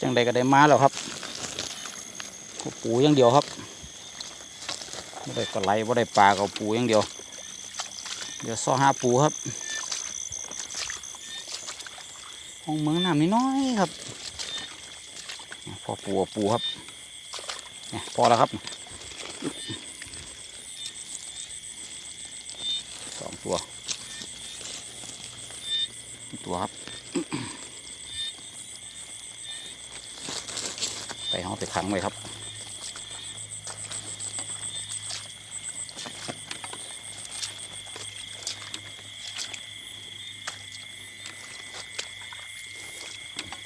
จังใดก็ได้มาแล้วครับปูอย่างเดียวครับไม่ได้ปลาไหลไม่ได้ปลาก็ปูอย่างเดียว เดี๋ยวซ่อหาปูครับห้องเมืองน้ำนิดน้อยครับพอปูปูครับเนี่ยพอแล้วครับสองตัวตัวครับ ไป ห้องไปขังไว้ครับ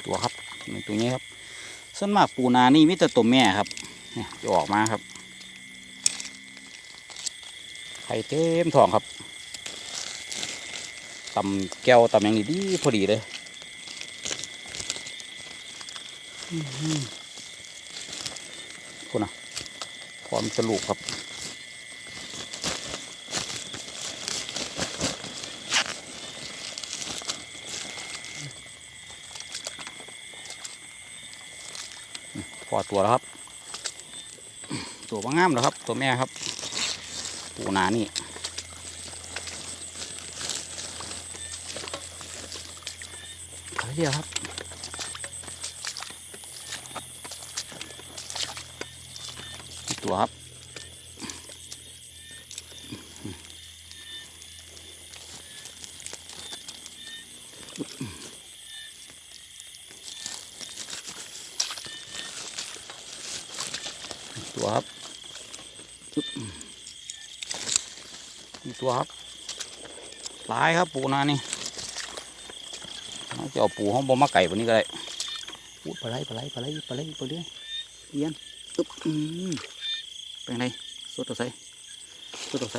ตัวครับตัวนี้ครับส่วนมากปูนานี่มิต่ตัวแม่ครับเนี่ยจะออกมาครับไข่เต็มท้องครับตำแก้วตำอย่างนี้ดีพอดีเลยอื้อหือ คุณนะความจะลูกครับพอตัวแล้วครับ ตัวว่างามแล้วครับ ตัวแม่ครับปูนานี่เดียวครับ อีก ตัวครับ ตัวครับตัวครับหลายครับปูนานี่เราจะเอาปูห้องบ่มาไก่วันนี้ก็ได้ปูปลาไหลปลาไหลปลาไหลปลาไหลปลาเรื่อยเอียนอึ๊บอืม ไปลงไรสุดตัวใสสุดตัวใส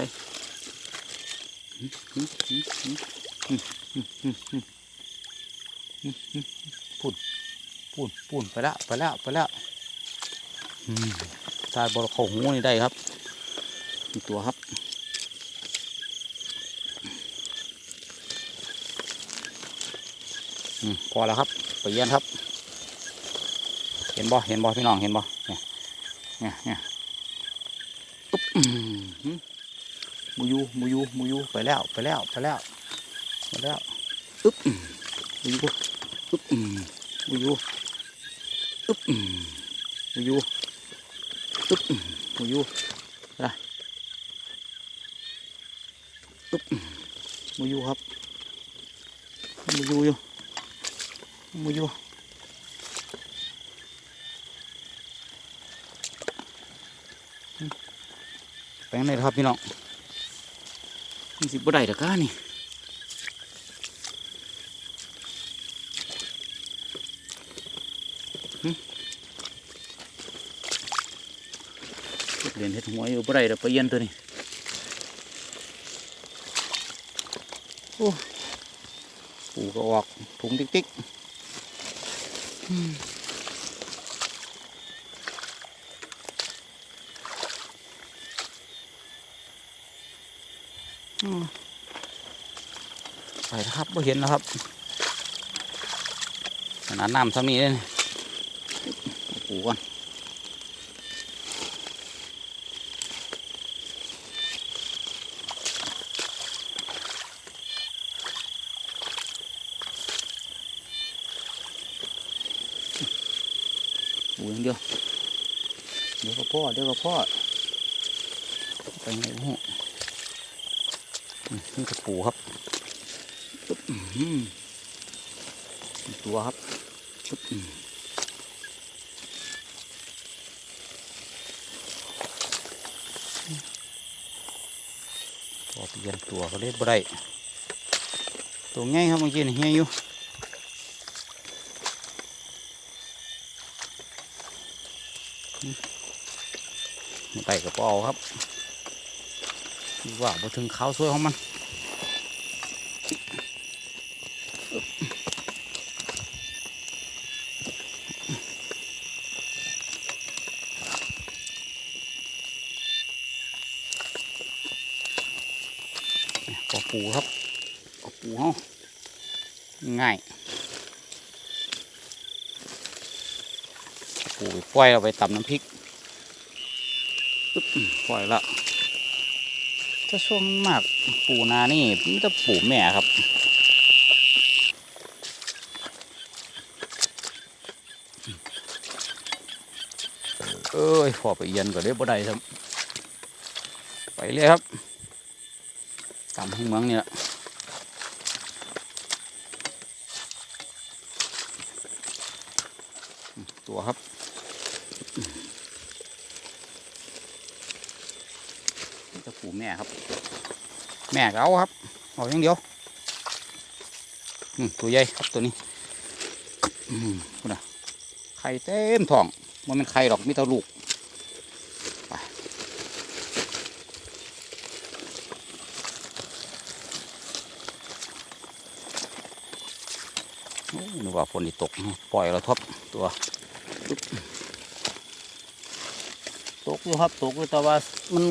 ปุ่นปุ่นปุ่นไปละไปละไปละตาบอลของงูนี่ได้ครับอีกตัวครับพอแล้วครับไปเยี่ยนครับ เห็นบ่เห็นบ่พี่น้องเห็นบ่เนี่ยเนี่ยเนี่ย ตุ๊บมูยูมูยูมูยูไปแล้วไปแล้วไปแล้วไปแล้วอึ๊บมูยูอึ๊บมูยูอึ๊บมูยูตุ๊บมูยูอะไรตุ๊บมูยูครับมูยูอยู่มูยู แปไหนครับพี่น้องมันสิบ่ได้ตะก้านี่เรียนเฮ็ดหัวอยู่บ่ได้ดอกไปเย็นตัวนี้โอ้ปูก็ออกถุงติ๊กๆมอืม ไปครับบ่เห็นนะครับขนาดน้ำซ้ำนี้เลยนี่เอาปูก่อนปูอย่างเดียว เดี๋ยวก็พ่อ เดี๋ยวก็พ่อ ไปไหนวะ นี่ยอืมนี่ก็ปูครับตัวครับปึ๊บอืมพอเปลี่ยนตัวก็เล่นบ่ได้ตัวง่ายครับเมื่อกี้นี่ง่ายอยู่ไต่กระเป๋าครับ ว่าพอถึงข้าวสวยของมันเนี่ยปอปูครับปอปูเขาง่ายปูปล่อยเอาไปตำน้ำพริกปึ๊บปล่อยละ ถ้าช่วงมากปูนานี่มันจะปูแม่ครับเอ้ยพอไปเอียนก็ได้บ่ได้ครับไปเลยครับตามห้องเมืองนี่แหละตัวครับ จะปูแม่ครับ แม่เอาครับเอาอย่างเดียวตัวใหญ่ครับตัวนี้คุณน่ะไข่เต็มท้องมันเป็นไข่หรอกมีแต่ลูกนึกว่าฝนที่ตกปล่อยแล้วทบตัวปึ๊บ ตกอยู่ครับตกอยู่แต่ว่ามัน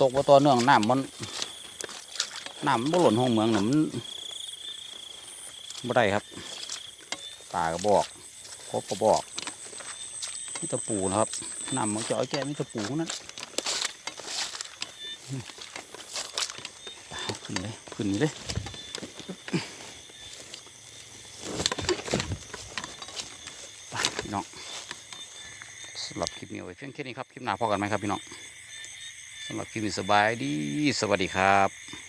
ตกว่าต่อเนื่องน้ำมันน้ำมันบ่หล่นห้องเมืองน่ะมันบ่ได้ครับตาก็บอกพบก็บอกมีตะปูนะครับน้ำมันจะเอาแก่มีตะปูนั่นขึ้นเลยขึ้นเลย ไปพี่น้องสำหรับคลิ ปนี้ไว้เพียงแค่นี้ครับ คลิปหน้าพอกันไหมครับพี่น้องสำหรับคลิปนี้สบายดี สวัสดีครับ